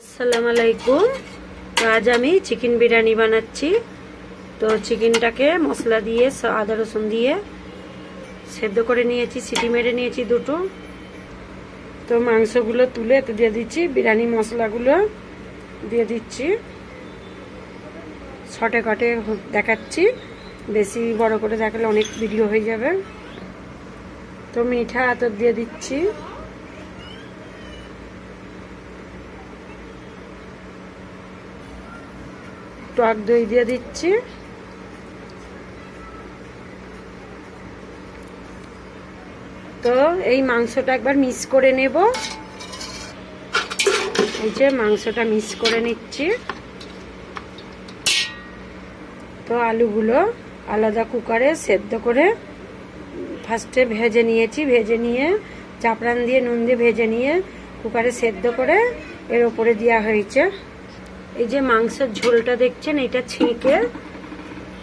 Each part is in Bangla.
আসসালামু আলাইকুম। তো আজ আমি চিকেন বিরিয়ানি বানাচ্ছি। তো চিকেনটাকে মশলা দিয়ে আদা রসুন দিয়ে সেদ্ধ করে নিয়েছি, সিটি মেরে নিয়েছি দুটো। তো মাংসগুলো তুলে দিয়ে দিচ্ছি, বিরিয়ানি মশলাগুলো দিয়ে দিচ্ছি। শটে কটে দেখাচ্ছি। বেশি বড় করে দেখালে অনেক ভিডিও হয়ে যাবে। তো মিঠা আতর দিয়ে দিচ্ছি। টক দই দিয়ে দিচ্ছি। তো এই মাংসটা একবার মিক্স করে নেব। এই যে মাংসটা মিক্স করে নিচ্ছি। তো আলুগুলো আলাদা কুকারে সেদ্ধ করে ফার্স্টে ভেজে নিয়েছি, ভেজে নিয়ে চাপড়ান দিয়ে নুন দিয়ে ভেজে নিয়ে কুকারে সেদ্ধ করে এর ওপরে দেওয়া হয়েছে। এই যে মাংসের ঝোলটা দেখছেন, এটা ছেঁকে,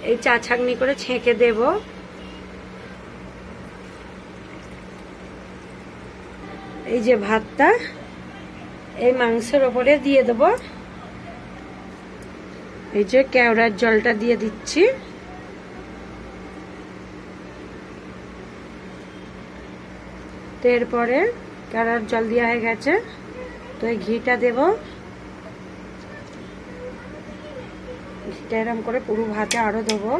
এই চা ছাঁকনি করে ছেঁকে দেব। এই যে ভাতটা, এই মাংসের ওপরে দিয়ে দেব। এই যে কেওড়ার জলটা দিয়ে দিচ্ছি। এরপরে কেওড়ার জল দেওয়া হয়ে গেছে, তো এই ঘিটা দেবো। ঘিটা এরম করে পুরো ভাতে আরও দেবো।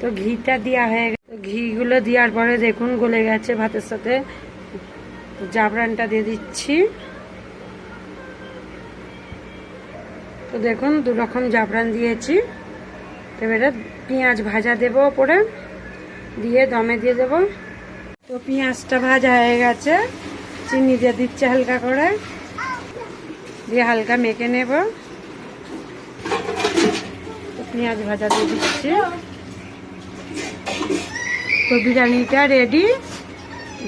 তো ঘিটা দেওয়া হয়ে গেছে। ঘিগুলো দেওয়ার পরে দেখুন গলে গেছে ভাতের সাথে। জাবরানটা দিয়ে দিচ্ছি। তো দেখুন দু রকম জাবরান দিয়েছি। তো এবারে পেঁয়াজ ভাজা দেবো ওপরে। দিয়ে দমে দিয়ে দেবো। তো পেঁয়াজটা ভাজা হয়ে গেছে। চিনি দিয়ে দিচ্ছে হালকা করে। দিয়ে হালকা মেখে নেব। পেঁয়াজ ভাজা দিয়ে দিচ্ছি। তো বিরিয়ানিটা রেডি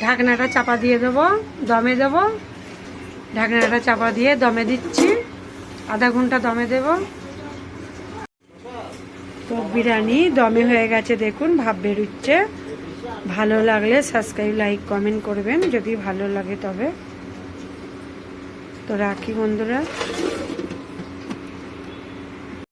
ঢাকনাটা চাপা দিয়ে দেবো, দমে দেবো। ঢাকনাটা চাপা দিয়ে দমে দিচ্ছি। আধা ঘণ্টা দমে দেব। তো বিরিয়ানি দমে হয়ে গেছে, দেখুন, ভাব বেরোচ্ছে। ভালো লাগলে সাবস্ক্রাইব লাইক কমেন্ট করবেন। যদি ভালো লাগে তবে। তো রাখি বন্ধুরা।